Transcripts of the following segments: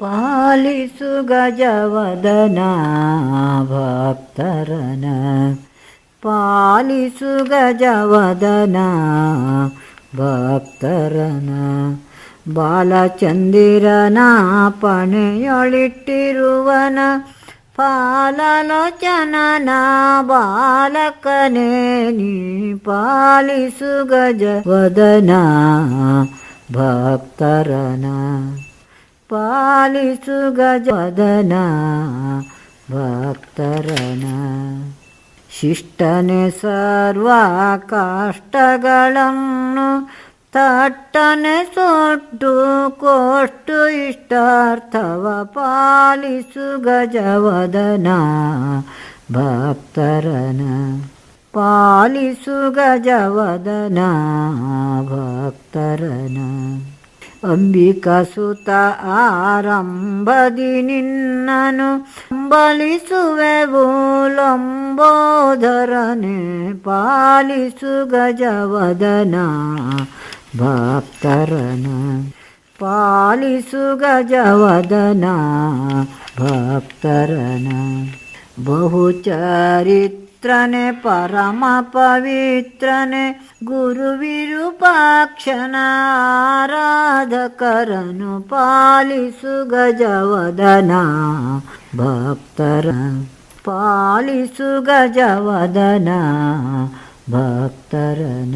ಪಾಲಿಸು ಗಜವದನ ಭಕ್ತರನ ಪಾಲಿಸು ಗಜವದನ ಭಕ್ತರನ ಬಾಲಚಂದಿರನ ಪಣೆಯೊಳಿಟ್ಟಿರುವನ ಪಾಲಲೋಚನನ ಬಾಲಕನೇ ನೀ ಪಾಲಿಸು ಗಜವದನ ಭಕ್ತರನ ಪಾಲಿಸು ಗಜವದನ ಭಕ್ತರನ ಶಿಷ್ಟನೆ ಸರ್ವ ಕಷ್ಟಗಳನ್ನು ತಟ್ಟನೆ ಸೊಟ್ಟು ಕೋಷ್ಟು ಇಷ್ಟಾರ್ಥವ ಪಾಲಿಸು ಗಜವದನ ಭಕ್ತರನ ಪಾಲಿಸು ಗಜವದನ ಭಕ್ತರನ ಅಂಬಿಕಾ ಸುತ ಆರಂಭದಿ ನಿನ್ನನು ಬಲಿಸುವೆವು ಲಂಬೋದರನೆ ಪಾಲಿಸು ಗಜವದನ ಭಕ್ತರನ. ಪಾಲಿಸು ಗಜವದನ ಭಕ್ತರನ. ಬಹುಚರಿತ್ರನೆ ಪರಮ ಪವಿತ್ರನೆ ಗುರುವಿರುಪಾಕ್ಷನ ಆರಾಧಕರನು ಪಾಲಿಸು ಗಜವದನ. ಭಕ್ತರ ಪಾಲಿಸು ಗಜವದನ. ಭಕ್ತರನ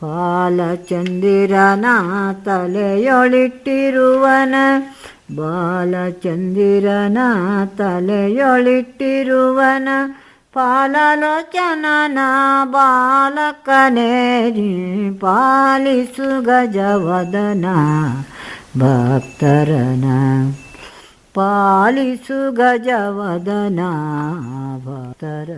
ಪಾಲಚಂದಿರನ ತಲೆಯೊಳಿಟ್ಟಿರುವನ ಬಾಲಚಂದಿರನ ತಲೆಯೊಳಿಟ್ಟಿರುವನ ಪಾಲಲೋಚನನ ಬಾಲಕನೇ ನೀ ಪಾಲಿಸು ಗಜವದನ ಭಕ್ತರನ ಪಾಲಿಸು ಗಜವದನ ಭಕ್ತರ